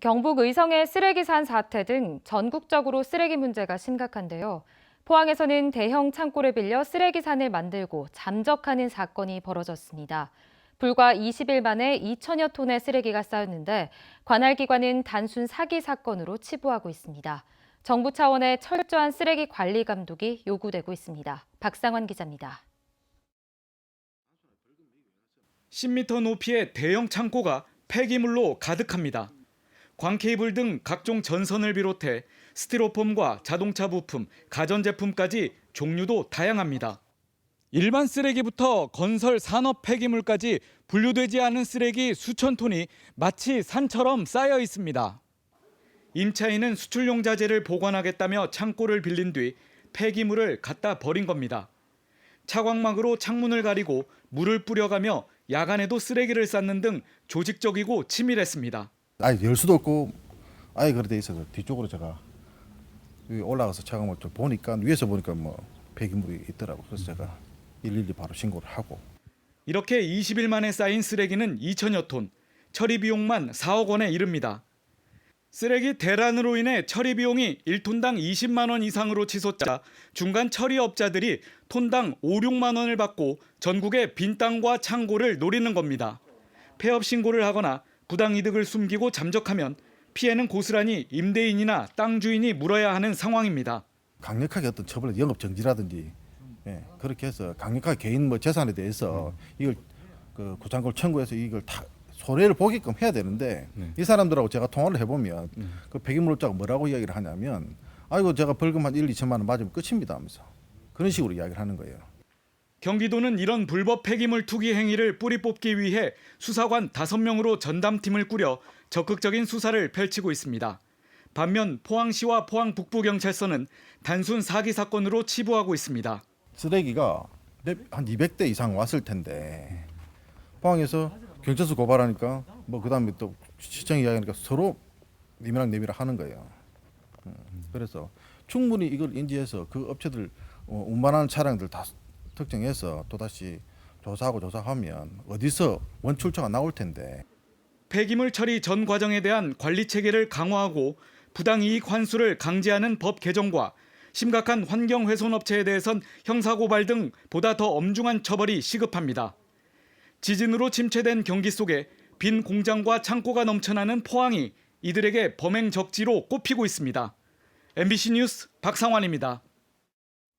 경북 의성의 쓰레기 산 사태 등 전국적으로 쓰레기 문제가 심각한데요. 포항에서는 대형 창고를 빌려 쓰레기 산을 만들고 잠적하는 사건이 벌어졌습니다. 불과 20일 만에 2천여 톤의 쓰레기가 쌓였는데 관할 기관은 단순 사기 사건으로 치부하고 있습니다. 정부 차원의 철저한 쓰레기 관리 감독이 요구되고 있습니다. 박상원 기자입니다. 10m 높이의 대형 창고가 폐기물로 가득합니다. 광케이블 등 각종 전선을 비롯해 스티로폼과 자동차 부품, 가전제품까지 종류도 다양합니다. 일반 쓰레기부터 건설 산업 폐기물까지 분류되지 않은 쓰레기 수천 톤이 마치 산처럼 쌓여 있습니다. 임차인은 수출용 자재를 보관하겠다며 창고를 빌린 뒤 폐기물을 갖다 버린 겁니다. 차광막으로 창문을 가리고 물을 뿌려가며 야간에도 쓰레기를 쌓는 등 조직적이고 치밀했습니다. 아예 열 수도 없고 아예 그래 돼 있어서 뒤쪽으로 제가 올라가서 차가물 좀 보니까 위에서 보니까 뭐 폐기물이 있더라고 그래서 제가 112 바로 신고를 하고 이렇게 20일 만에 쌓인 쓰레기는 2천여 톤, 처리 비용만 4억 원에 이릅니다. 쓰레기 대란으로 인해 처리 비용이 1톤당 20만 원 이상으로 치솟자 중간 처리업자들이 톤당 5, 6만 원을 받고 전국의 빈 땅과 창고를 노리는 겁니다. 폐업 신고를 하거나 부당 이득을 숨기고 잠적하면 피해는 고스란히 임대인이나 땅 주인이 물어야 하는 상황입니다. 강력하게 어떤 처벌 영업 정지라든지 예, 그렇게 해서 강력하게 개인 뭐 재산에 대해서 이걸 그 구장걸 청구해서 이걸 다 손해를 보게끔 해야 되는데 이 사람들하고 제가 통화를 해보면 그 폐기물업자가 뭐라고 이야기를 하냐면 아이고 제가 벌금 한 1, 2천만 원 맞으면 끝입니다 하면서 그런 식으로 이야기를 하는 거예요. 경기도는 이런 불법 폐기물 투기 행위를 뿌리 뽑기 위해 수사관 5명으로 전담팀을 꾸려 적극적인 수사를 펼치고 있습니다. 반면 포항시와 포항 북부경찰서는 단순 사기 사건으로 치부하고 있습니다. 쓰레기가 몇- 한 200대 이상 왔을 텐데 포항에서 경찰서 고발하니까 뭐 그다음에 또 시청 이야기하니까 서로 니미랑 내미랑 하는 거예요. 음, 그래서 충분히 이걸 인지해서 그 업체들 어, 운반하는 차량들 다 특정해서 또 다시 조사하고 조사하면 어디서 원출처가 나올 텐데 폐기물 처리 전 과정에 대한 관리 체계를 강화하고 부당 이익 환수를 강제하는 법 개정과 심각한 환경 훼손 업체에 대해선 형사 고발 등 보다 더 엄중한 처벌이 시급합니다. 지진으로 침체된 경기 속에 빈 공장과 창고가 넘쳐나는 포항이 이들에게 범행 적지로 꼽히고 있습니다. MBC 뉴스 박상환입니다.